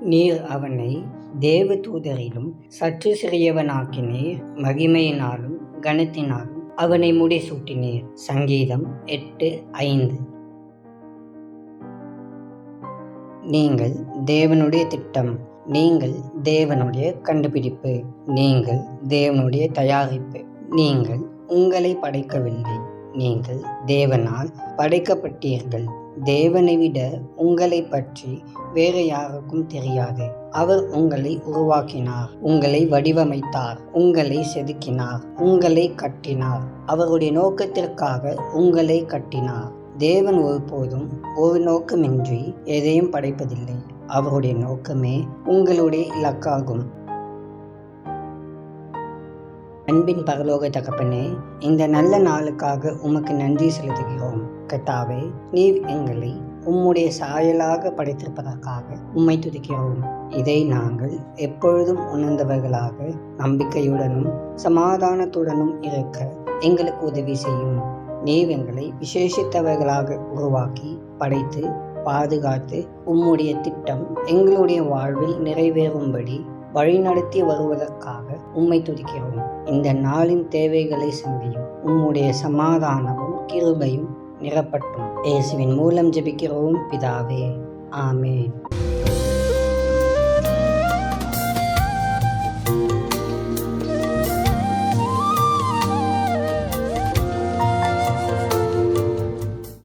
நீர் அவனை தேவதூதரிலும் சற்று சிறியவனாக்கினீர் மகிமையினாலும் கனத்தினாலும் அவனை முடிசூட்டினீர். சங்கீதம் எட்டு ஐந்து. நீங்கள் தேவனுடைய திட்டம் நீங்கள் தேவனுடைய கண்டுபிடிப்பு நீங்கள் தேவனுடைய தயாரிப்பு நீங்கள் உங்களை படைக்கவில்லை நீங்கள் தேவனால் படைக்கப்பட்டீர்கள். தேவனை விட உங்களை பற்றி வேற யாருக்கும் தெரியாது. அவர் உங்களை உருவாக்கினார் உங்களை வடிவமைத்தார் உங்களை செதுக்கினார் உங்களை கட்டினார். அவருடைய நோக்கத்திற்காக உங்களை கட்டினார். தேவன் ஒருபோதும் ஒரு நோக்கமின்றி எதையும் படைப்பதில்லை. அவருடைய நோக்கமே உங்களுடைய இலக்காகும். அன்பின் பரலோக தகப்பனே இந்த நல்ல நாளுக்காக உமக்கு நன்றி செலுத்துகிறோம். கத்தாவே நீர் எங்களை உம்முடைய சாயலாக படைத்திருப்பதற்காக உம்மை துதிக்கிறோம். இதை நாங்கள் எப்பொழுதும் உணர்ந்தவர்களாக நம்பிக்கையுடனும் சமாதானத்துடனும் இருக்க எங்களுக்கு உதவி செய்யும். நீர் எங்களை விசேஷித்தவர்களாக உருவாக்கி படைத்து பாதுகாத்து உம்முடைய திட்டம் எங்களுடைய வாழ்வில் நிறைவேறும்படி வழிநடத்தி வருவதற்காக உம்மை துதிக்கிறோம். இந்த நாளின் தேவைகளை சந்தியும் உம்முடைய சமாதானமும் கிருபையும் நிரப்பட்டும். இயேசுவின் மூலம் ஜெபிக்கிறோம் பிதாவே. ஆமேன்.